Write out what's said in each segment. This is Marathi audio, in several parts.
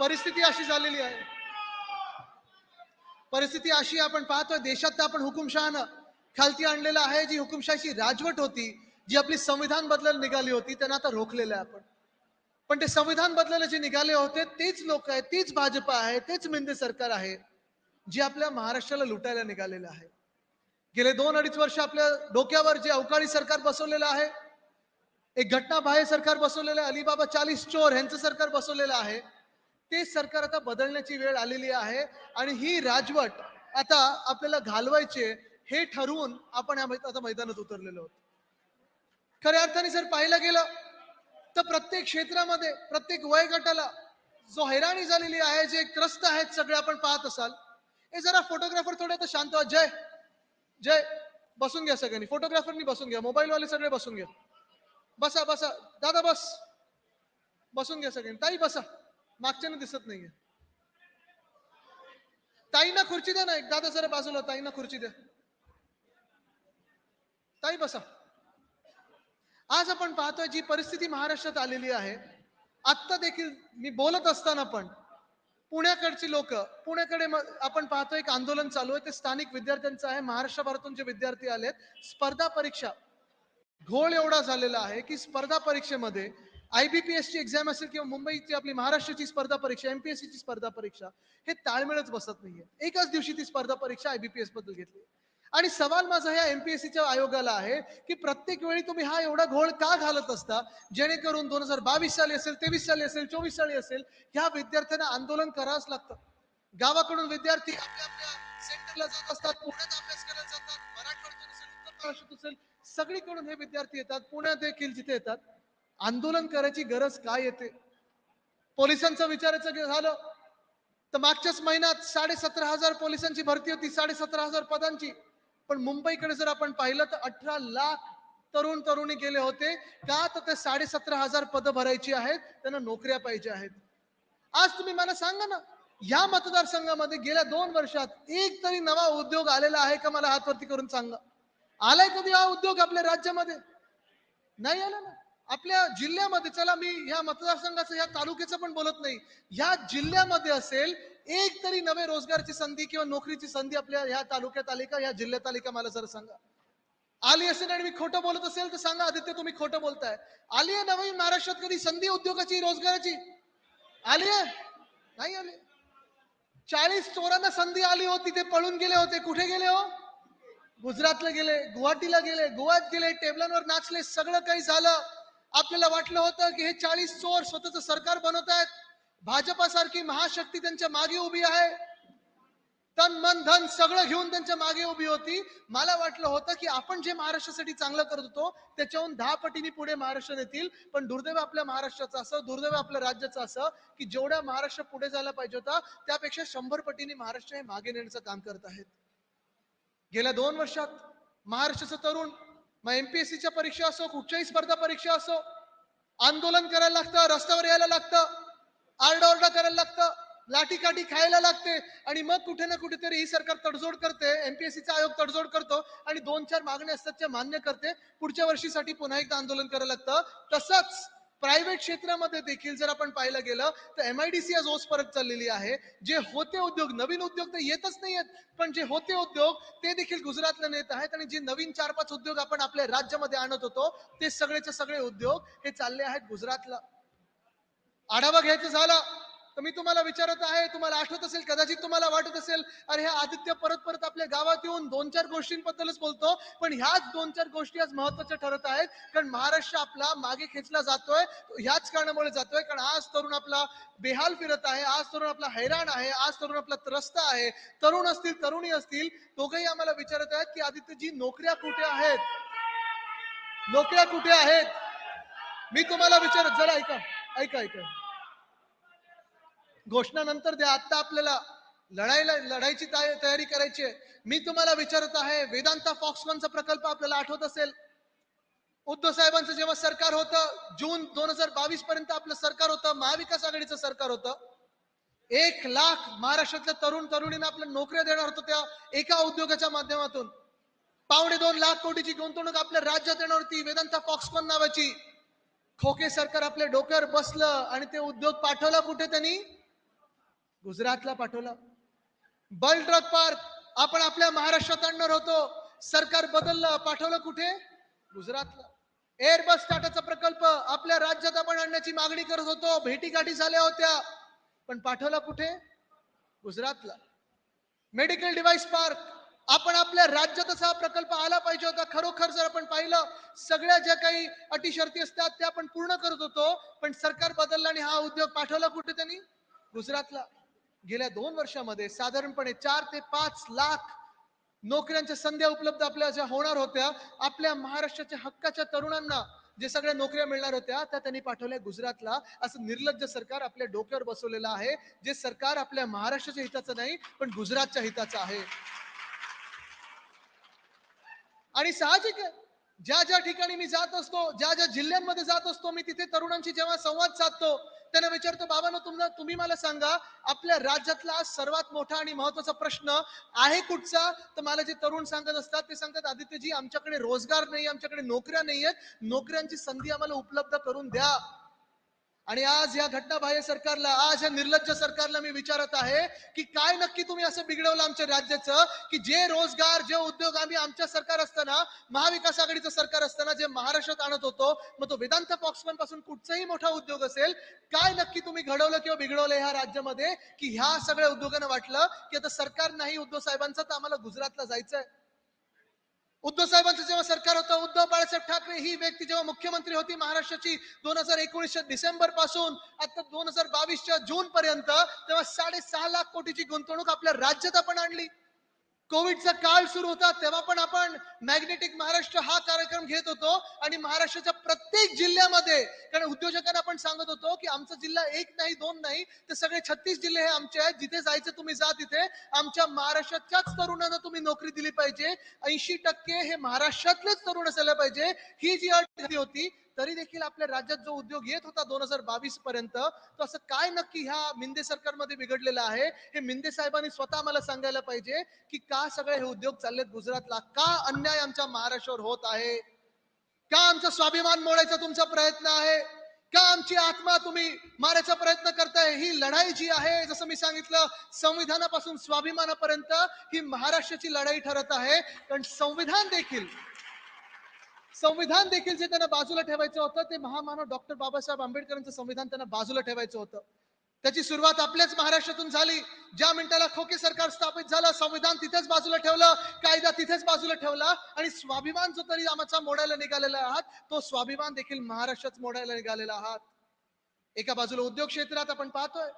परिस्थिती अशी झालेली आहे. परिस्थिती अशी आपण पाहतोय देशात तर आपण हुकुमशहानं खालती आणलेलं आहे जी हुकुमशाहीची राजवट होती जी आपली संविधान बदलायला निघाली होती त्यांना आता रोखलेलं आहे आपण. पण ते संविधान बदलायला जे निघाले होते तेच लोक आहेत तीच भाजपा आहे तेच मिंदे सरकार आहे जे आपल्या महाराष्ट्राला लुटायला निघालेलं आहे. गेले दोन अडीच वर्ष आपल्या डोक्यावर जे अवकाळी सरकार बसवलेलं आहे एक घटना बाह्य सरकार बसवलेलं आहे अलिबाबा चालीस चोर यांचं सरकार बसवलेलं आहे ते सरकार आता बदलण्याची वेळ आलेली आहे आणि ही राजवट आता आपल्याला घालवायचे हे ठरवून आपण या आता मैदानात उतरलेलो आहोत. खऱ्या अर्थाने जर पाहिलं गेलं तर प्रत्येक क्षेत्रामध्ये प्रत्येक वयगटाला जो हैराणी झालेली आहे जे त्रस्त आहेत सगळे आपण पाहत असाल हे जरा फोटोग्राफर थोडे तर शांत जय! जय! बसून घ्या सगळ्यांनी. फोटोग्राफरनी बसून घ्या. मोबाईलवाले सगळे बसून घ्या. बसा बसा. दादा बस. बसून घ्या सगळ्यांनी. ताई बसा. मागच्यानं दिसत नाहीये. ताईंना खुर्ची द्या ना एक दादा जरा बाजूला ताईंना खुर्ची द्या. ताई बसा. आज आपण पाहतोय जी परिस्थिती महाराष्ट्रात आलेली आहे आत्ता देखील मी बोलत असताना पण पुण्याकडची लोक पुण्याकडे आपण पाहतोय एक आंदोलन चालू आहे ते स्थानिक विद्यार्थ्यांचं आहे. महाराष्ट्राभरातून जे विद्यार्थी आलेत स्पर्धा परीक्षा घोळ एवढा झालेला आहे की स्पर्धा परीक्षेमध्ये आयबीपीएस ची एक्झाम असेल किंवा मुंबईची आपली महाराष्ट्राची स्पर्धा परीक्षा एमपीएससी ची स्पर्धा परीक्षा हे ताळमेळच बसत नाहीये. एकाच दिवशी ती स्पर्धा परीक्षा आयबीपीएसबद्दल घेतली. आणि सवाल माझा ह्या एमपीएससीच्या आयोगाला आहे की प्रत्येक वेळी तुम्ही हा एवढा घोळ का घालत असता? जेणेकरून दोन हजार बावीस साली असेल तेवीस साली असेल चोवीस साली असेल ह्या विद्यार्थ्यांना आंदोलन करावंच लागतं. गावाकडून विद्यार्थी आपल्या आपल्या सेंटरला जात असतात पुण्यात अभ्यास करायला जातात मराठवाड्यातून असेल उत्तर महाराष्ट्रात असेल सगळीकडून हे विद्यार्थी येतात पुण्यात देखील जिथे येतात. आंदोलन करायची गरज काय येते? पोलिसांचं विचारायचं झालं. तर मागच्याच महिन्यात साडेसतरा हजार पोलिसांची भरती होती साडेसतरा हजार पदांची. पण मुंबईकडे जर आपण पाहिलं तर अठरा लाख तरुण तरुणी गेले होते. का? तर ते साडेसतरा हजार पदं भरायची आहेत त्यांना नोकऱ्या पाहिजे आहेत. आज तुम्ही मला सांगा ना या मतदारसंघामध्ये गेल्या दोन वर्षात एक तरी नवा उद्योग आलेला आहे का? मला हातवरती करून सांगा. आलाय कधी हा उद्योग आपल्या राज्यामध्ये? नाही आला ना. आपल्या जिल्ह्यामध्ये चला मी ह्या मतदारसंघाचं ह्या तालुक्याचं पण बोलत नाही. ह्या जिल्ह्यामध्ये असेल एक तरी नवे रोजगारची संधी किंवा नोकरीची संधी आपल्या ह्या तालुक्यात आली का? ह्या जिल्ह्यात आली का? मला जर सांगा. आली असेल आणि मी खोटं बोलत असेल तर सांगा आदित्य तुम्ही खोटं बोलताय. आली आहे नवीन महाराष्ट्रात कधी संधी उद्योगाची रोजगाराची? आली आहे? नाही आली. चाळीस चोरांना संधी आली होती ते पळून गेले होते. कुठे गेले हो? गुजरातला गेले गुवाहाटीला गेले गोव्यात गेले टेबलांवर नाचले सगळं काही झालं. आपल्याला वाटलं होतं की हे चाळीस चोर स्वतःच सरकार बनवत आहेत. भाजपा सारखी महाशक्ती त्यांच्या मागे उभी आहे. तन मन धन सगळं घेऊन त्यांच्या मागे उभी होती. मला वाटलं होतं की आपण जे महाराष्ट्रासाठी चांगलं करत होतो त्याच्याहून दहा पटीने पुढे महाराष्ट्र येतील पण दुर्दैव आपल्या महाराष्ट्राचं असं दुर्दैव आपल्या राज्याचं असं की जेवढ्या महाराष्ट्र पुढे जायला पाहिजे होता त्यापेक्षा शंभर पटीने महाराष्ट्र हे मागे नेण्याचं काम करत आहेत. गेल्या दोन वर्षात महाराष्ट्राचं तरुण मग एमपीएससीच्या परीक्षा असो कुठच्याही स्पर्धा परीक्षा असो आंदोलन करायला लागतं रस्त्यावर यायला लागतं आरडाओरडा करायला लागतं लाठीकाठी खायला लागते आणि मग कुठे ना कुठेतरी ही सरकार तडजोड करते एमपीएससीचा आयोग तडजोड करतो आणि दोन चार मागण्या असतात त्या मान्य करते. पुढच्या वर्षीसाठी पुन्हा एकदा आंदोलन करायला लागतं. तसंच प्रायव्हेट क्षेत्रामध्ये देखील जर आपण पाहिलं गेलं तर एम आयडीसी आज ओस परत चाललेली आहे. जे होते उद्योग नवीन उद्योग तर येतच नाही आहेत पण जे होते उद्योग ते देखील गुजरातला नेत आहेत आणि जे नवीन चार पाच उद्योग आपण आपल्या राज्यामध्ये आणत होतो ते सगळेचे सगळे उद्योग हे चालले आहेत गुजरातला. आढावा घ्यायचं झालं. तर मी तुम्हाला विचारत आहे तुम्हाला आठवत असेल कदाचित तुम्हाला वाटत असेल अरे हे आदित्य परत परत आपल्या गावात येऊन दोन चार गोष्टींबद्दलच बोलतो पण ह्याच दोन चार गोष्टी आज महत्त्वाच्या ठरत आहेत कारण महाराष्ट्र आपला मागे खेचला जातोय ह्याच कारणामुळे जातोय कारण आज तरुण आपला बेहाल फिरत आहे आज तरुण आपला हैराण आहे आज तरुण आपला त्रस्त आहे तरुण असतील तरुणी असतील दोघंही आम्हाला विचारत आहेत की आदित्यजी नोकऱ्या कुठे आहेत? नोकऱ्या कुठे आहेत? मी तुम्हाला विचारत जरा ऐका ऐका ऐका. घोषणा नंतर द्या आता आपल्याला लढाईला लढाईची तयारी करायची आहे. मी तुम्हाला विचारत आहे वेदांता फॉक्सकॉनचा प्रकल्प आपल्याला आठवत असेल? उद्धव साहेबांचं जेव्हा सरकार होतं जून दोन हजार बावीस पर्यंत आपलं सरकार होतं महाविकास आघाडीचं सरकार होतं. एक लाख महाराष्ट्रातल्या तरुण तरुणींना आपल्या नोकऱ्या देणार होतं त्या एका उद्योगाच्या माध्यमातून. पावणे दोन लाख कोटीची गुंतवणूक आपल्या राज्यात येणार होती वेदांता फॉक्सकॉन नावाची. खोके सरकार आपल्या डोक्यावर बसलं आणि ते उद्योग पाठवला कुठे त्यांनी? गुजरातला पाठवलं. बल पार्क आपण आपल्या महाराष्ट्रात आणणार होतो सरकार बदललं पाठवलं कुठे? गुजरातला. एअरबस टाटाचा प्रकल्प आपल्या राज्यात आपण आणण्याची मागणी करत होतो. भेटीगाठी झाल्या होत्या. पण पाठवला कुठे? गुजरातला. मेडिकल डिव्हाइस पार्क आपण आपल्या राज्यातच हा प्रकल्प आला पाहिजे होता. खरोखर जर आपण पाहिलं सगळ्या ज्या काही अटी शर्ती असतात त्या आपण पूर्ण करत होतो. पण सरकार बदललं आणि हा उद्योग पाठवला कुठे त्यांनी? गुजरातला. गेल्या दोन वर्षामध्ये साधारणपणे चार ते पाच लाख नोकऱ्यांच्या संध्या उपलब्ध आपल्या ज्या होणार होत्या आपल्या महाराष्ट्राच्या हक्काच्या तरुणांना जे सगळ्या नोकऱ्या मिळणार होत्या त्या त्यांनी पाठवल्या गुजरातला. असं निर्लज्ज सरकार आपल्या डोक्यावर बसवलेलं आहे. जे सरकार आपल्या महाराष्ट्राच्या हिताचं नाही पण गुजरातच्या हिताचं आहे. आणि साहजिक आहे. ज्या ज्या ठिकाणी मी जात असतो ज्या ज्या जिल्ह्यांमध्ये जात असतो मी तिथे तरुणांशी जेव्हा संवाद साधतो त्यांना विचारतो बाबांनो तुम्हाला तुम्ही मला सांगा आपल्या राज्यातला सर्वात मोठा आणि महत्त्वाचा प्रश्न आहे कुठचा? तर मला जे तरुण सांगत असतात ते सांगतात आदित्यजी आमच्याकडे रोजगार नाही आमच्याकडे नोकऱ्या नाही आहेत नोकऱ्यांची संधी आम्हाला उपलब्ध करून द्या. आणि आज या घटनाबाह्य सरकारला आज या निर्लज्ज सरकारला मी विचारत आहे की काय नक्की तुम्ही असं बिघडवलं आमच्या राज्याचं? की जे रोजगार जे उद्योग आम्ही आमच्या सरकार असताना महाविकास आघाडीचं सरकार असताना जे महाराष्ट्रात आणत होतो मग तो वेदांत पॉक्समनपासून कुठचाही मोठा उद्योग असेल काय नक्की तुम्ही घडवलं किंवा बिघडवलं ह्या राज्यामध्ये? की ह्या सगळ्या उद्योगांना वाटलं की आता सरकार नाही उद्धव साहेबांचं तर आम्हाला गुजरातला जायचंय. उद्धव साहेबांचं जेव्हा सरकार होतं उद्धव बाळासाहेब ठाकरे ही व्यक्ती जेव्हा मुख्यमंत्री होती महाराष्ट्राची दोन हजार एकोणीसच्या डिसेंबरपासून आता दोन हजार बावीसच्या जून पर्यंत तेव्हा साडेसहा लाख कोटीची गुंतवणूक आपल्या राज्यात आपण आणली. कोविडचा काळ सुरू होता तेव्हा पण आपण मॅग्नेटिक महाराष्ट्र हा कार्यक्रम घेत होतो आणि महाराष्ट्राच्या प्रत्येक जिल्ह्यामध्ये कारण उद्योजकांना आपण सांगत होतो की आमचा जिल्हा एक नाही दोन नाही तर सगळे छत्तीस जिल्हे हे आमचे आहेत. जिथे जायचं तुम्ही जा तिथे. आमच्या महाराष्ट्राच्याच तरुणांना तुम्ही नोकरी दिली पाहिजे. ऐंशी टक्के हे महाराष्ट्रातलेच तरुण असायला पाहिजे. ही जी अट होती तरी देखील आपल्या राज्यात जो उद्योग येत होता दोन हजार बावीस पर्यंत तो असं काय नक्की ह्या मिंदे सरकारमध्ये बिघडलेलं आहे? हे मिंदे साहेबांनी स्वतः मला सांगायला पाहिजे की का सगळे हे उद्योग चाललेत गुजरातला? का अन्याय आमच्या महाराष्ट्रावर होत आहे? का आमचा स्वाभिमान मोडायचा तुमचा प्रयत्न आहे? का आमची आत्मा तुम्ही मारायचा प्रयत्न करताय? ही लढाई जी आहे जसं मी सांगितलं संविधानापासून स्वाभिमानापर्यंत ही महाराष्ट्राची लढाई ठरत आहे. कारण संविधान देखील संविधान देखील जे त्यांना बाजूला ठेवायचं होतं ते महामानव डॉक्टर बाबासाहेब आंबेडकरांचं संविधान त्यांना बाजूला ठेवायचं होतं. त्याची सुरुवात आपल्याच महाराष्ट्रातून झाली. ज्या मिनिटाला खोके सरकार स्थापित झालं संविधान तिथेच बाजूला ठेवलं कायदा तिथेच बाजूला ठेवला आणि स्वाभिमान जो तरी आमचा मोडायला निघालेला आहात तो स्वाभिमान देखील महाराष्ट्रात मोडायला निघालेला आहात एका बाजूला उद्योग क्षेत्रात आपण पाहतोय.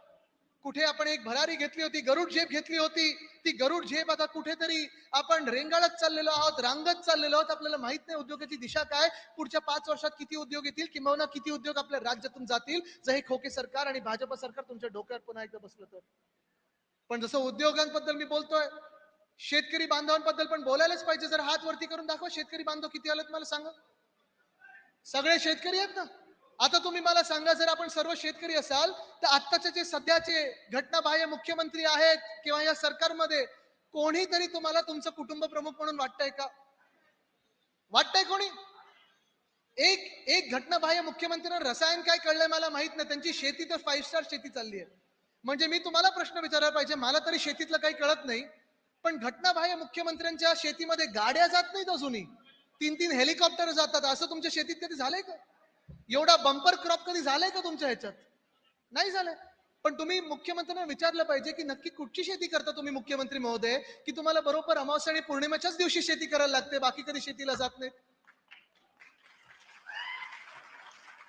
कुठे आपण एक भरारी घेतली होती गरुड झेप घेतली होती ती गरुड झेप आता कुठेतरी आपण रेंगाळत चाललेलो आहोत रांगत चाललेलो आहोत आपल्याला माहीत नाही उद्योगाची दिशा काय. पुढच्या पाच वर्षात किती उद्योग येतील किंवा किती उद्योग आपल्या राज्यातून जातील. जर हे खोके सरकार आणि भाजप सरकार तुमच्या डोक्यात पुन्हा एकदा बसलं तर. पण जसं उद्योगांबद्दल मी बोलतोय शेतकरी बांधवांबद्दल पण बोलायलाच पाहिजे. जर हात वरती करून दाखवा शेतकरी बांधव किती आलेत मला सांगा. सगळे शेतकरी आहेत ना? आता तुम्ही मला सांगा जर आपण सर्व शेतकरी असाल तर आत्ताचे जे सध्याचे घटनाबाह्य मुख्यमंत्री आहेत किंवा या सरकारमध्ये कोणीतरी तुम्हाला तुमचं कुटुंब प्रमुख म्हणून वाटतंय का? वाटतंय कोणी? एक एक घटनाबाह्य मुख्यमंत्र्यांना रसायन काय कळलंय मला माहीत नाही. त्यांची शेती तर फाईव्ह स्टार शेती चालली आहे. म्हणजे मी तुम्हाला प्रश्न विचारायला पाहिजे. मला तरी शेतीतलं काही कळत नाही. पण घटनाबाह्य मुख्यमंत्र्यांच्या शेतीमध्ये गाड्या जात नाहीत अजूनही. तीन तीन हेलिकॉप्टर जातात. असं तुमच्या शेतीत कधी झालंय का? एवढा बंपर क्रॉप कधी झालाय का तुमच्या ह्याच्यात? नाही झालंय. पण तुम्ही मुख्यमंत्र्यांना विचारलं पाहिजे की नक्की कुठची शेती करता तुम्ही मुख्यमंत्री महोदय? की तुम्हाला बरोबर अमावस्या आणि पौर्णिमेच्याच दिवशी शेती करायला लागते बाकी कधी शेतीला जात नाही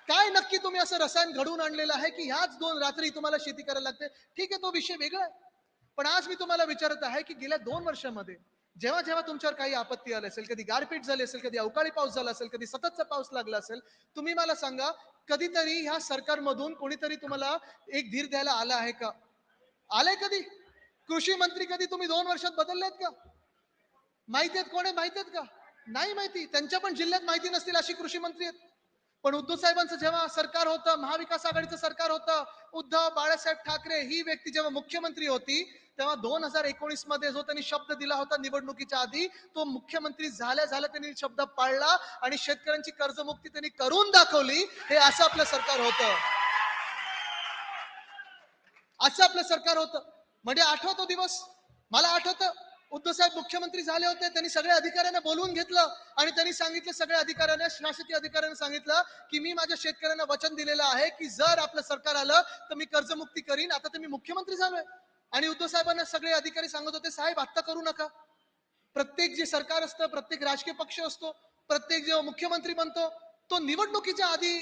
काय नक्की तुम्ही असं रसायन घडवून आणलेलं आहे की ह्याच दोन रात्री तुम्हाला शेती करायला लागते? ठीक आहे तो विषय वेगळा आहे. पण आज मी तुम्हाला विचारत आहे की गेल्या दोन वर्षामध्ये जेव्हा जेव्हा तुमच्यावर काही आपत्ती आली असेल कधी गारपीट झाली असेल कधी अवकाळी पाऊस झाला असेल कधी सततचा पाऊस लागला असेल तुम्ही मला सांगा कधीतरी ह्या सरकारमधून कोणीतरी तुम्हाला एक धीर द्यायला आला आहे का? आलाय कधी? कृषी मंत्री कधी तुम्ही दोन वर्षात बदललेत का? माहिती आहेत कोण आहे? माहिती आहेत का? नाही माहिती. त्यांच्या पण जिल्ह्यात माहिती नसतील अशी कृषी मंत्री आहेत. पण उद्धव साहेबांचं जेव्हा सरकार होतं महाविकास आघाडीचं सरकार होतं उद्धव बाळासाहेब ठाकरे ही व्यक्ती जेव्हा मुख्यमंत्री होती तेव्हा दोन हजार एकोणीसमध्ये जो त्यांनी शब्द दिला होता निवडणुकीच्या आधी तो मुख्यमंत्री झाल्या झाल्या त्यांनी शब्द पाळला आणि शेतकऱ्यांची कर्जमुक्ती त्यांनी करून दाखवली हे असं आपलं सरकार होतं. असं आपलं सरकार होतं. म्हणजे आठवतो दिवस? मला आठवतं उद्धव साहेब मुख्यमंत्री झाले होते त्यांनी सगळ्या अधिकाऱ्यांना बोलवून घेतलं आणि त्यांनी सांगितलं सगळ्या अधिकाऱ्यांना शासकीय अधिकाऱ्यांना सांगितलं की मी माझ्या शेतकऱ्यांना वचन दिलेलं आहे की जर आपलं सरकार आलं तर मी कर्जमुक्ती करीन. आता तर मी मुख्यमंत्री झालोय. आणि उद्धव साहेबांना सगळे अधिकारी सांगत होते साहेब आत्ता करू नका. प्रत्येक जे सरकार असतं प्रत्येक राजकीय पक्ष असतो प्रत्येक जेव्हा मुख्यमंत्री बनतो तो निवडणुकीच्या आधी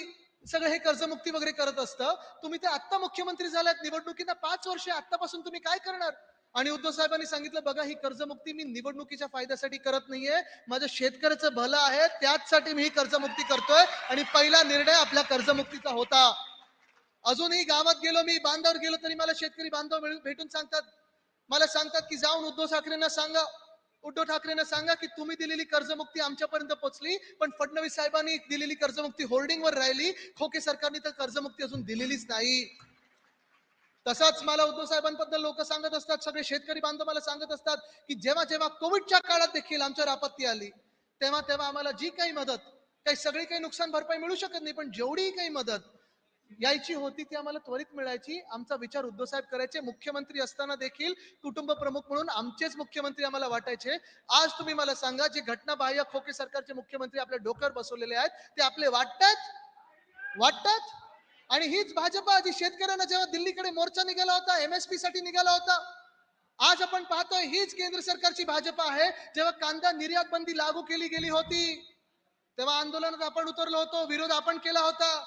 सगळं हे कर्जमुक्ती वगैरे करत असतं. तुम्ही ते आत्ता मुख्यमंत्री झाल्यात निवडणुकीला पाच वर्ष आत्तापासून तुम्ही काय करणार? आणि उद्धव साहेबांनी सांगितलं बघा ही कर्जमुक्ती मी निवडणुकीच्या फायद्यासाठी करत नाहीये. माझं शेतकऱ्याचं भलं आहे त्याचसाठी मी ही कर्जमुक्ती करतोय आणि पहिला निर्णय आपल्या कर्जमुक्तीचा होता. अजूनही गावात गेलो मी बांधावर गेलो तरी मला शेतकरी बांधव मिळून भेटून सांगतात. मला सांगतात की जाऊन उद्धव ठाकरेंना सांगा उद्धव ठाकरेंना सांगा की तुम्ही दिलेली कर्जमुक्ती आमच्यापर्यंत पोहोचली पण फडणवीस साहेबांनी दिलेली कर्जमुक्ती होर्डिंगवर राहिली. खोके सरकारने तर कर्जमुक्ती अजून दिलेलीच नाही. तसाच मला उद्धव साहेबांबद्दल लोक सांगत असतात सगळे शेतकरी बांधव मला सांगत असतात की जेव्हा जेव्हा कोविडच्या काळात देखील आमच्यावर आपत्ती आली तेव्हा तेव्हा आम्हाला जी काही मदत काही सगळी काही नुकसान भरपाई मिळू शकत नाही पण जेवढी काही मदत यायची होती ती आम्हाला त्वरित मिळायची. आमचा विचार उद्धव साहेब करायचे. मुख्यमंत्री असताना देखील कुटुंब प्रमुख म्हणून आमचेच मुख्यमंत्री आम्हाला वाटायचे. आज तुम्ही मला सांगा जे घटनाबाह्य खोके सरकारचे मुख्यमंत्री आपल्या डोक्यावर बसवलेले आहेत ते आपले वाटतात? वाटतात? आणि हीच भाजपा जी शेतकऱ्यांना जेव्हा दिल्लीकडे मोर्चा निघाला होता एमएसपी साठी निघाला होता आज आपण पाहतोय हीच केंद्र सरकारची भाजपा आहे. जेव्हा कांदा निर्यात बंदी लागू केली गेली होती तेव्हा आंदोलनात आपण उतरलो होतो विरोध आपण केला होता.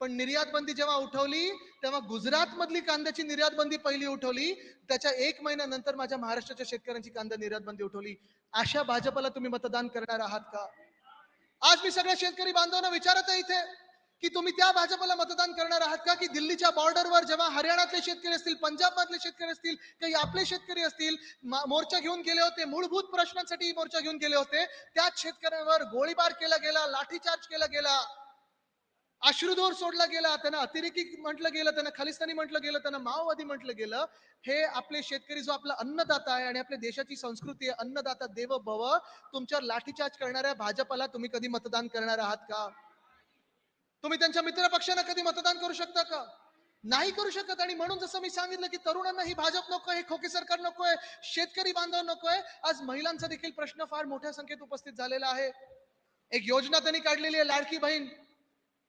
पण निर्यात बंदी जेव्हा उठवली तेव्हा गुजरात मधली कांद्याची निर्यात बंदी पहिली उठवली त्याच्या एक महिन्यानंतर माझ्या महाराष्ट्राच्या शेतकऱ्यांची कांदा निर्यात बंदी उठवली. अशा भाजपला तुम्ही मतदान करणार आहात का? आज मी सगळ्या शेतकरी बांधवांना विचारत आहे इथे. की तुम्ही त्या भाजपला मतदान करणार आहात का? की दिल्लीच्या बॉर्डरवर जेव्हा हरियाणातले शेतकरी असतील पंजाब मधले शेतकरी असतील काही आपले शेतकरी असतील मोर्चा घेऊन गेले होते मूलभूत प्रश्नांसाठी मोर्चा घेऊन गेले होते त्याच शेतकऱ्यांवर गोळीबार केला गेला लाठीचार्ज केला गेला अश्रुधोर सोडला गेला त्यांना अतिरेकी म्हटलं गेलं त्यांना खालिस्तानी म्हटलं गेलं त्यांना माओवादी म्हटलं गेलं हे आपले शेतकरी जो आपला अन्नदाता आहे आणि आपल्या देशाची संस्कृती आहे अन्नदाता देव भव तुमच्यावर लाठीचार्ज करणाऱ्या भाजपला तुम्ही कधी मतदान करणार आहात का? तुम्ही त्यांच्या मित्रपक्षांना कधी मतदान करू शकता का? नाही करू शकत. आणि म्हणून जसं मी सांगितलं की तरुणांना ही भाजप नको हे खोके सरकार नकोय शेतकरी बांधव नकोय आज महिलांचा देखील प्रश्न फार मोठ्या संख्येत उपस्थित झालेला आहे. एक योजना त्यांनी काढलेली आहे लाडकी बहीण.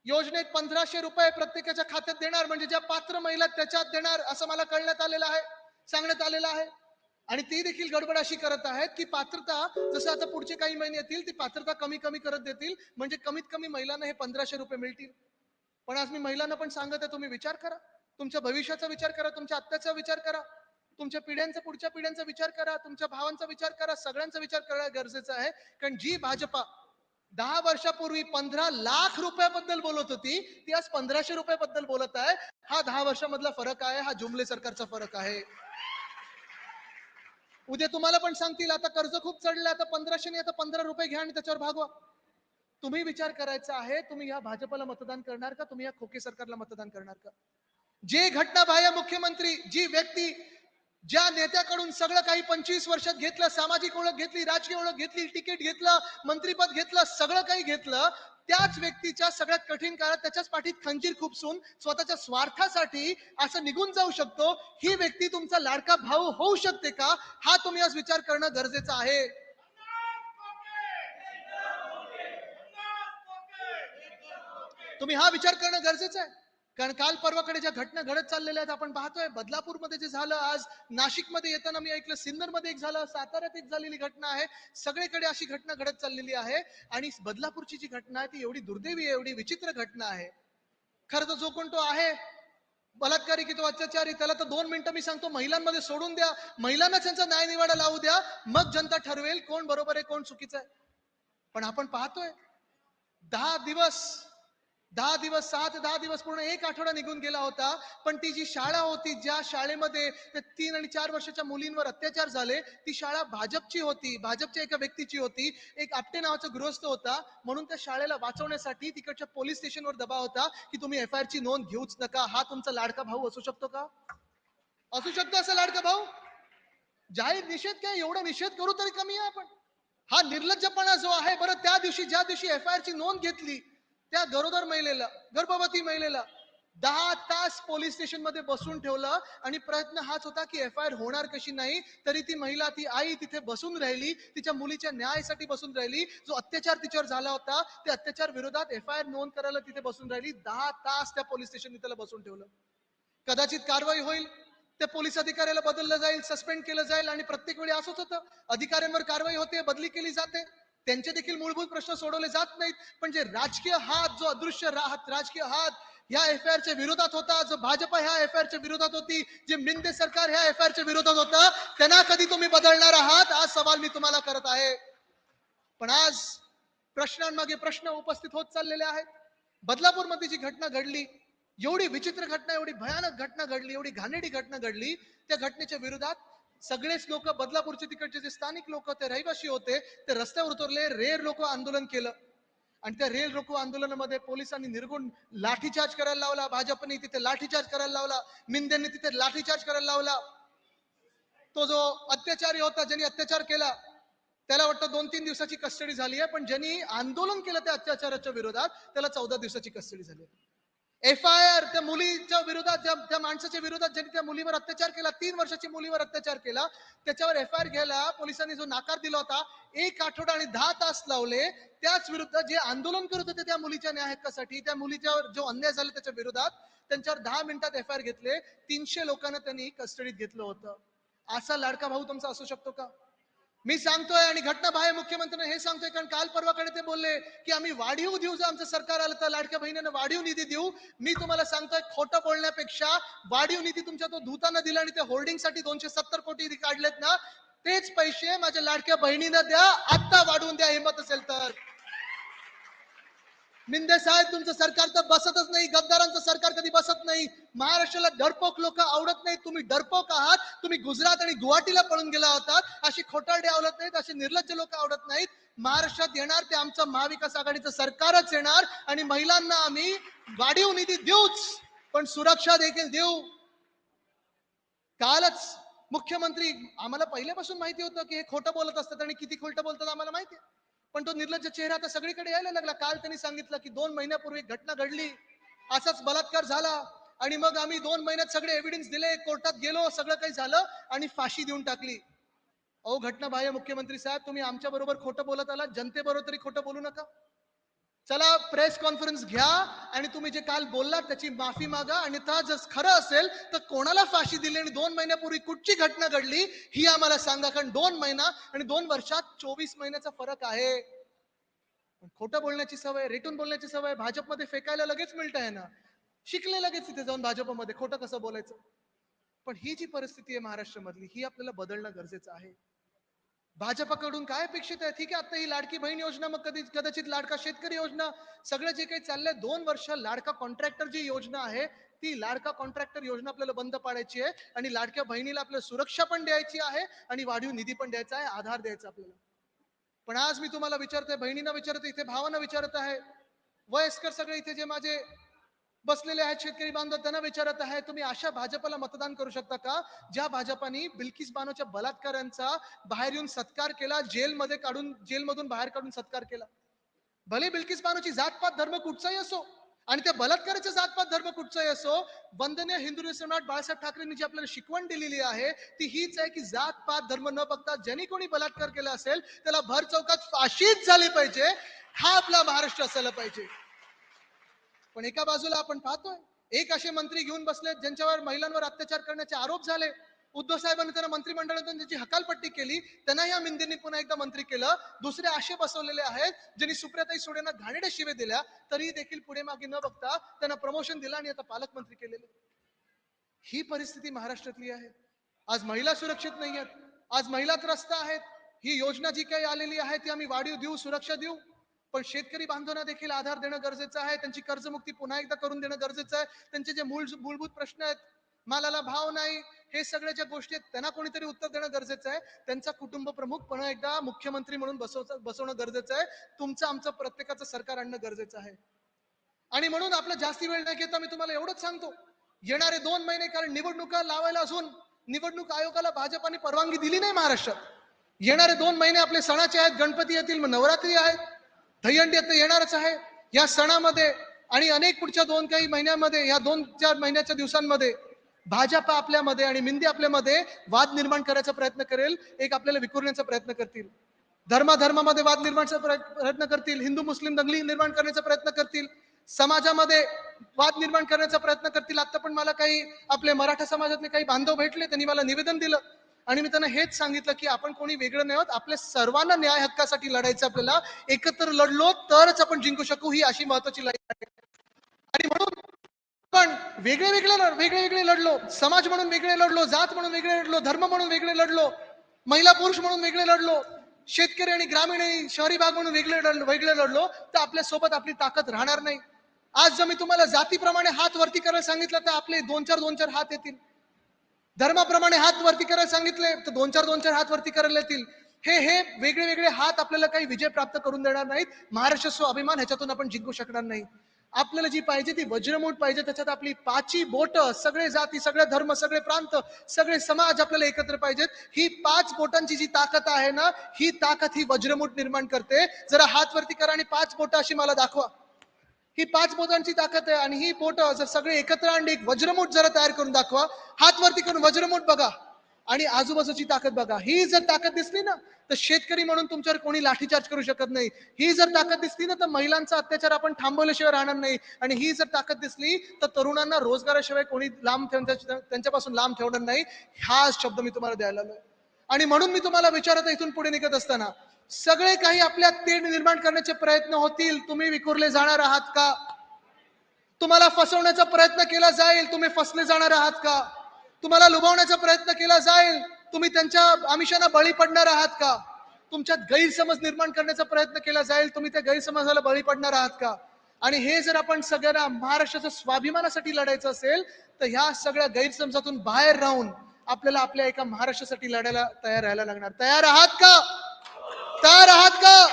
योजनेत पंधराशे रुपये प्रत्येकाच्या खात्यात देणार म्हणजे ज्या पात्र महिला त्याच्यात देणार असं मला कळण्यात आलेलं आहे सांगण्यात आलेलं आहे. आणि ती देखील गडबड अशी करत आहेत की पात्रता जसं आता पुढचे काही महिने येतील ती पात्रता कमी कमी करत देतील. म्हणजे कमीत कमी महिलांना हे पंधराशे रुपये मिळतील. पण आज मी महिलांना पण सांगत आहे तुम्ही विचार करा. तुमच्या भविष्याचा विचार करा तुमच्या आत्याचा विचार करा. तुमच्या पिढ्यांचा पुढच्या पिढ्यांचा विचार करा. तुमच्या भावांचा विचार करा. सगळ्यांचा विचार करणं गरजेचं आहे. कारण जी भाजपा दहा वर्षापूर्वी पंधरा लाख रुपयाबद्दल बोलत होती ती आज पंधराशे रुपयाबद्दल बोलत आहे. हा दहा वर्षामधला फरक आहे. हा जुमले सरकारचा फरक आहे. उद्या तुम्हाला पण सांगतील आता कर्ज खूप चढलं आता पंधराशे नाही आता पंधरा रुपये घ्या आणि त्याच्यावर भागवा. तुम्ही विचार करायचा आहे तुम्ही या भाजपला मतदान करणार का? तुम्ही या खोके सरकारला मतदान करणार का? जे घटनाबाह्य मुख्यमंत्री जी व्यक्ती ज्या नेत्याकडून सगळं काही पंचवीस वर्षात घेतलं सामाजिक ओळख घेतली राजकीय ओळख घेतली तिकीट घेतलं मंत्रीपद घेतलं सगळं काही घेतलं त्याच व्यक्तीच्या सगळ्यात कठीण काळात त्याच्याच पाठीत खंजीर खुपसून स्वतःच्या स्वार्थासाठी असं निघून जाऊ शकतो. ही व्यक्ती तुमचा लाडका भाऊ होऊ शकते का? हा तुम्ही आज विचार करणं गरजेचं आहे. तुम्ही हा विचार करणं गरजेचं आहे? कारण काल परवाकडे ज्या घटना घडत चाललेल्या आहेत आपण पाहतोय बदलापूरमध्ये जे झालं आज नाशिकमध्ये येताना मी ऐकलं सिन्नरमध्ये एक झालं साताऱ्यात एक झालेली घटना आहे. सगळीकडे अशी घटना घडत चाललेली आहे आणि बदलापूरची जी घटना आहे ती एवढी दुर्दैवी आहे एवढी विचित्र घटना आहे. खरं तर जो कोण तो आहे बलात्कारी की तो अत्याचारी त्याला तर दोन मिनिटं मी सांगतो महिलांमध्ये सोडून द्या महिलांना त्यांचा न्याय निवाडा लावू द्या मग जनता ठरवेल कोण बरोबर आहे कोण चुकीचं आहे. पण आपण पाहतोय दहा दिवस दहा दिवस सहा ते दहा दिवस पूर्ण एक आठवडा निघून गेला होता पण ती जी शाळा होती ज्या शाळेमध्ये तीन आणि चार वर्षाच्या मुलींवर अत्याचार झाले ती शाळा भाजपची होती भाजपच्या एका व्यक्तीची होती. एक आपटे नावाचा गृहस्थ होता. म्हणून त्या शाळेला वाचवण्यासाठी तिकडच्या पोलीस स्टेशनवर दबाव होता की तुम्ही एफ आय ची नोंद घेऊच नका. हा तुमचा लाडका भाऊ असू शकतो का? असू शकतो असा लाडका भाऊ? जाहीर निषेध काय? एवढा निषेध करू तरी कमी आहे आपण. हा निर्लज्जपणा जो आहे बरं त्या दिवशी ज्या दिवशी एफ आय ची नोंद घेतली त्या गरोदर महिलेला गर्भवती महिलेला दहा तास पोलीस स्टेशनमध्ये बसून ठेवलं आणि प्रयत्न हाच होता की एफ आय आर होणार कशी नाही तरी ती महिला ती आई तिथे बसून राहिली तिच्या मुलीच्या न्यायासाठी बसून राहिली जो अत्याचार तिच्यावर झाला होता त्या अत्याचार विरोधात एफ आय आर नोंद करायला तिथे बसून राहिली दहा तास त्या पोलीस स्टेशन त्याला बसून ठेवलं. कदाचित कारवाई होईल त्या पोलीस अधिकाऱ्याला बदललं जाईल सस्पेंड केलं जाईल आणि प्रत्येक वेळी असंच होतं. अधिकाऱ्यांवर कारवाई होते बदली केली जाते. त्यांचे देखील मूलभूत प्रश्न सोडवले जात नाहीत. पण जे राजकीय हात जो अदृश्य राहत राजकीय हात ह्या एफ आय आरच्या विरोधात होता. जो भाजप ह्या एफ आय आरच्या विरोधात होती जे मिंदे सरकार ह्या एफ आय आरच्या विरोधात होतं त्यांना कधी तुम्ही बदलणार आहात? आज सवाल मी तुम्हाला करत आहे. पण आज प्रश्नांमागे प्रश्न उपस्थित होत चाललेले आहेत. बदलापूरमध्ये जी घटना घडली एवढी विचित्र घटना एवढी भयानक घटना घडली एवढी घाणेडी घटना घडली त्या घटनेच्या विरोधात सगळेच लोक बदलापूरचे तिकडचे जे स्थानिक लोक ते रहिवासी होते ते रस्त्यावर उतरले रेर लोक आंदोलन केलं. आणि त्या रेल रोको आंदोलनामध्ये पोलिसांनी निर्गुण लाठीचार्ज करायला लावला भाजपने तिथे लाठीचार्ज करायला लावला मिंदेंनी तिथे लाठीचार्ज करायला लावला. तो जो अत्याचारी होता ज्यांनी अत्याचार केला त्याला वाटतं दोन तीन दिवसाची कस्टडी झाली आहे पण ज्यांनी आंदोलन केलं त्या अत्याचाराच्या विरोधात त्याला चौदा दिवसाची कस्टडी झाली एफ आय आर त्या मुलीच्या विरोधात ज्या त्या माणसाच्या विरोधात ज्यांनी त्या मुलीवर अत्याचार केला तीन वर्षाच्या मुलीवर अत्याचार केला त्याच्यावर एफ आय आर घ्यायला पोलिसांनी जो नाकार दिला होता एक आठवडा आणि दहा तास लावले त्याच विरुद्ध जे आंदोलन करत होते त्या मुलीच्या न्याय हक्कासाठी त्या मुलीच्यावर जो अन्याय झाला त्याच्या विरोधात त्यांच्यावर दहा मिनिटात एफ आय आर घेतले तीनशे लोकांना त्यांनी कस्टडीत घेतलं होतं. असा लाडका भाऊ तुमचा असू शकतो का? मी सांगतोय आणि घटना बाह्य मुख्यमंत्र्यांना हे सांगतोय कारण काल परवाकडे ते बोलले की आम्ही वाढीव देऊ जर आमचं सरकार आलं तर लाडक्या बहिणीनं वाढीव निधी देऊ. मी तुम्हाला सांगतोय खोटं बोलण्यापेक्षा वाढीव निधी तुमच्या तो धुताना दिला आणि त्या होल्डिंगसाठी दोनशे सत्तर कोटी काढलेत ना तेच पैसे माझ्या लाडक्या बहिणीनं द्या आत्ता वाढवून द्या हिंमत असेल तर. मिंदे साहेब तुमचं सरकार तर बसतच नाही गद्दारांचं सरकार कधी बसत नाही. महाराष्ट्राला डरपोक लोक आवडत नाही तुम्ही डरपोक आहात. तुम्ही गुजरात आणि गुवाहाटीला पळून गेला होतात. अशी खोटारडे आवडत नाहीत असे निर्लज्ज लोक आवडत नाहीत. महाराष्ट्रात येणार ते आमचं महाविकास आघाडीचं सरकारच येणार आणि महिलांना आम्ही वाढीव निधी देऊच. पण सुरक्षा देखील देऊ. कालच मुख्यमंत्री आम्हाला पहिल्यापासून माहिती होतं की हे खोटं बोलत असतात आणि किती खोटं बोलतात आम्हाला माहिती आहे. पण तो निर्लज्ज चेहरा आता सगळीकडे यायला लागला. काल त्यांनी सांगितलं की दोन महिन्यापूर्वी घटना घडली. असाच बलात्कार झाला. आणि मग आम्ही दोन महिन्यात सगळे एव्हिडन्स दिले. कोर्टात गेलो. सगळं काही झालं आणि फाशी देऊन टाकली. अहो घटना बाह्य मुख्यमंत्री साहेब तुम्ही आमच्या बरोबर खोटं बोलत आला जनतेबरोबर तरी खोटं बोलू नका. चला प्रेस कॉन्फरन्स घ्या आणि तुम्ही जे काल बोललात त्याची माफी मागा. आणि त्या जर खरं असेल तर कोणाला फाशी दिली आणि दोन महिन्यापूर्वी कुठची घटना घडली ही आम्हाला सांगा. कारण दोन महिना आणि दोन वर्षात चोवीस महिन्याचा फरक आहे. पण खोटं बोलण्याची सवय रेटून बोलण्याची सवय भाजपमध्ये फेकायला लगेच मिळत आहे ना. शिकले लगेच तिथे जाऊन भाजपमध्ये. खोटं कसं बोलायचं? पण ही जी परिस्थिती आहे महाराष्ट्रामधली ही आपल्याला बदलणं गरजेचं आहे. भाजपाकडून काय अपेक्षित आहे? ठीक आहे आता ही लाडकी बहीण योजना मग कधी कदाचित लाडका शेतकरी योजना सगळं जे काही चाललंय दोन वर्ष लाडका कॉन्ट्रॅक्टर जी योजना आहे ती लाडका कॉन्ट्रॅक्टर योजना आपल्याला बंद पाडायची आहे आणि लाडक्या बहिणीला आपल्याला सुरक्षा पण द्यायची आहे आणि वाढीव निधी पण द्यायचा आहे आधार द्यायचा आपल्याला. पण आज मी तुम्हाला विचारतोय बहिणींना विचारते इथे भावांना विचारत आहे. वयस्कर सगळे इथे जे माझे बसलेले आहेत शेतकरी बांधव त्यांना विचारत आहे तुम्ही अशा भाजपला मतदान करू शकता का? ज्या भाजपाने बिल्किस बानोच्या बलात्कारांचा बाहेर येऊन सत्कार केला जेलमध्ये काढून जेलमधून बाहेर काढून सत्कार केला. भले बिल्किस बानोची जातपात धर्म कुठचाही असो आणि त्या बलात्काराचा जातपात धर्म कुठचाही असो वंदनीय हिंदू सम्राट बाळासाहेब ठाकरेंनी जी आपल्याला शिकवण दिलेली आहे ती हीच आहे की जातपात धर्म न बघता ज्यांनी कोणी बलात्कार केला असेल त्याला भर चौकात फाशीच झाली पाहिजे हा आपला महाराष्ट्र असायला पाहिजे. पण एका बाजूला आपण पाहतोय एक असे मंत्री घेऊन बसले ज्यांच्यावर महिलांवर अत्याचार करण्याचे आरोप झाले. उद्धव साहेबांनी त्यांना मंत्रिमंडळातून ज्याची हकालपट्टी केली त्यांना या मिंदेनी पुन्हा एकदा मंत्री केलं. दुसरे आशे बसवलेले आहेत ज्यांनी सुप्रियाताई सुडेंना घाणेड्या शिवे दिल्या तरी देखील पुढे मागे न बघता त्यांना प्रमोशन दिलं आणि आता पालकमंत्री केलेले. ही परिस्थिती महाराष्ट्रातली आहे. आज महिला सुरक्षित नाही आहेत आज महिला त्रस्त आहेत. ही योजना जी काही आलेली आहे ती आम्ही वाढीव देऊ सुरक्षा देऊ. पण शेतकरी बांधवांना देखील आधार देणं गरजेचं आहे. त्यांची कर्जमुक्ती पुन्हा एकदा करून देणं गरजेचं आहे. त्यांचे जे मूळ मूलभूत प्रश्न आहेत मालाला भाव नाही हे सगळ्या ज्या गोष्टी आहेत त्यांना कोणीतरी उत्तर देणं गरजेचं आहे. त्यांचा कुटुंब प्रमुख पुन्हा एकदा मुख्यमंत्री म्हणून बसवचं बसवणं गरजेचं आहे. तुमचं आमचं प्रत्येकाचं सरकार आणणं गरजेचं आहे. आणि म्हणून आपला जास्ती वेळ नाही घेता मी तुम्हाला एवढंच सांगतो. येणारे दोन महिने कारण निवडणुका लावायला असून निवडणूक आयोगाला भाजपाने परवानगी दिली नाही महाराष्ट्रात. येणारे दोन महिने आपले सणाचे आहेत गणपती येतील मग नवरात्री आहेत दहीहंडी आता येणारच आहे. या सणामध्ये आणि अनेक पुढच्या दोन काही महिन्यामध्ये या दोन चार महिन्याच्या दिवसांमध्ये भाजपा आपल्यामध्ये आणि मिंदी आपल्यामध्ये वाद निर्माण करायचा प्रयत्न करेल. एक आपल्याला विखुरण्याचा प्रयत्न करतील. धर्माधर्मामध्ये वाद निर्माणचा प्रयत्न करतील. हिंदू मुस्लिम दंगली निर्माण करण्याचा प्रयत्न करतील. समाजामध्ये वाद निर्माण करण्याचा प्रयत्न करतील. आता पण मला काही आपले मराठा समाजातले काही बांधव भेटले त्यांनी मला निवेदन दिलं. आणि मी त्यांना हेच सांगितलं की आपण कोणी वेगळं नाही आहोत आपल्या सर्वांना न्याय हक्कासाठी लढायचं आपल्याला. एकत्र लढलो तरच आपण जिंकू शकू ही अशी महत्वाची लढाई आहे. आणि म्हणून पण वेगळे वेगळे वेगळे वेगळे लढलो. समाज म्हणून वेगळे लढलो जात म्हणून वेगळे लढलो धर्म म्हणून वेगळे लढलो महिला पुरुष म्हणून वेगळे लढलो शेतकरी आणि ग्रामीण आणि शहरी भाग म्हणून वेगळे लढलो वेगळे लढलो तर आपल्यासोबत आपली ताकद राहणार नाही. आज जर मी तुम्हाला जातीप्रमाणे हात वरती करायला सांगितलं तर आपले दोन चार दोन चार हात येतील. धर्माप्रमाणे हात वरती करायला सांगितले तर दोन चार दोन चार हात वरती करायला येतील. हे हे वेगळे वेगळे हात आपल्याला काही विजय प्राप्त करून देणार नाहीत. महाराष्ट्र स्वाभिमान ह्याच्यातून आपण जिंकू शकणार नाही. आपल्याला जी पाहिजे ती वज्रमूठ पाहिजे त्याच्यात आपली पाची बोट सगळे जाती सगळे धर्म सगळे प्रांत सगळे समाज आपल्याला एकत्र पाहिजेत. ही पाच बोटांची जी ताकद आहे ना ही ताकद ही वज्रमूठ निर्माण करते. जरा हात वरती करा आणि पाच बोट अशी मला दाखवा. ही पाच बोटांची ताकद आहे आणि ही बोट जर सगळे एकत्र आणली एक वज्रमूठ जरा तयार करून दाखवा. हात वरती करून वज्रमूठ बघा आणि आजूबाजूची ताकद बघा. ही जर ताकद दिसली ना तर शेतकरी म्हणून तुमच्यावर कोणी लाठीचार्ज करू शकत नाही. ही जर ताकद दिसली ना तर महिलांचा अत्याचार आपण थांबवल्याशिवाय राहणार नाही. आणि ही जर ताकद दिसली तर तरुणांना रोजगाराशिवाय कोणी लांब त्यांच्यापासून लांब ठेवणार नाही. हा शब्द मी तुम्हाला द्यायला आलोय. आणि म्हणून मी तुम्हाला विचारत इथून पुढे निघत असताना सगळे काही आपल्या तेढ निर्माण करण्याचे प्रयत्न होतील. तुम्ही विखुरले जाणार आहात का? तुम्हाला फसवण्याचा प्रयत्न केला जाईल. तुम्ही फसले जाणार आहात का? तुम्हाला लुबावण्याचा प्रयत्न केला जाईल. तुम्ही त्यांच्या आमिषांना बळी पडणार आहात का? तुमच्यात गैरसमज निर्माण करण्याचा प्रयत्न केला जाईल. तुम्ही त्या गैरसमजाला बळी पडणार आहात का? आणि हे जर आपण सगळ्यांना महाराष्ट्राच्या स्वाभिमानासाठी लढायचं असेल तर ह्या सगळ्या गैरसमजातून बाहेर राहून आपल्याला आपल्या एका महाराष्ट्रासाठी लढायला तयार राहायला लागणार. तयार आहात का? तयार आहात का?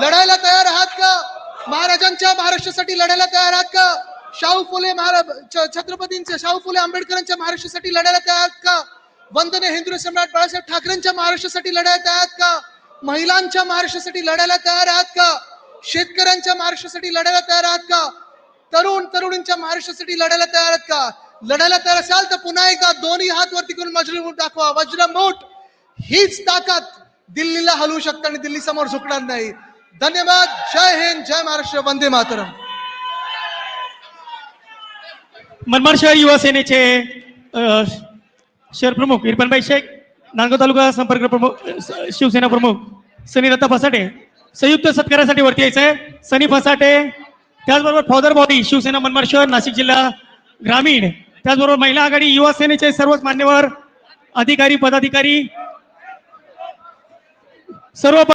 लढायला तयार आहात का? महाराजांच्या महाराष्ट्रासाठी लढायला तयार आहात का? शाहू फुले महाराज छ- छत्रपतींच्या शाहू फुले आंबेडकरांच्या महाराष्ट्रासाठी लढायला तयार आहात का? वंदने हिंदू सम्राट बाळासाहेब ठाकरेंच्या महाराष्ट्रासाठी लढायला तयार आहात का? महिलांच्या महाराष्ट्रासाठी लढायला तयार आहात का? शेतकऱ्यांच्या महाराष्ट्रासाठी लढायला तयार आहात का? तरुण तरुणींच्या महाराष्ट्रासाठी लढायला तयार आहात का? लढायला तयार असाल तर पुन्हा एकदा दोन्ही हात वरती करून वज्रमूठ दाखवा वज्रमूठ हीच ताकद दिल्लीला हलवू शकता आणि दिल्ली समोर झुकणार नाही. धन्यवाद. जय हिंद. जय महाराष्ट्र. वंदे मातरम. मनमाड शहर युवा सेनेचे शहर प्रमुख इरफानभाई शेख नांदगाव तालुका संपर्क प्रमुख शिवसेना प्रमुख सनी दत्ता फसाटे संयुक्त सत्कारासाठी वरती यायचं आहे सनी फसाटे त्याचबरोबर फौदर बॉडी शिवसेना मनमाड शहर नाशिक जिल्हा ग्रामीण त्याचबरोबर महिला आघाडी युवा सेनेचे सर्वच मान्यवर अधिकारी पदाधिकारी सर्व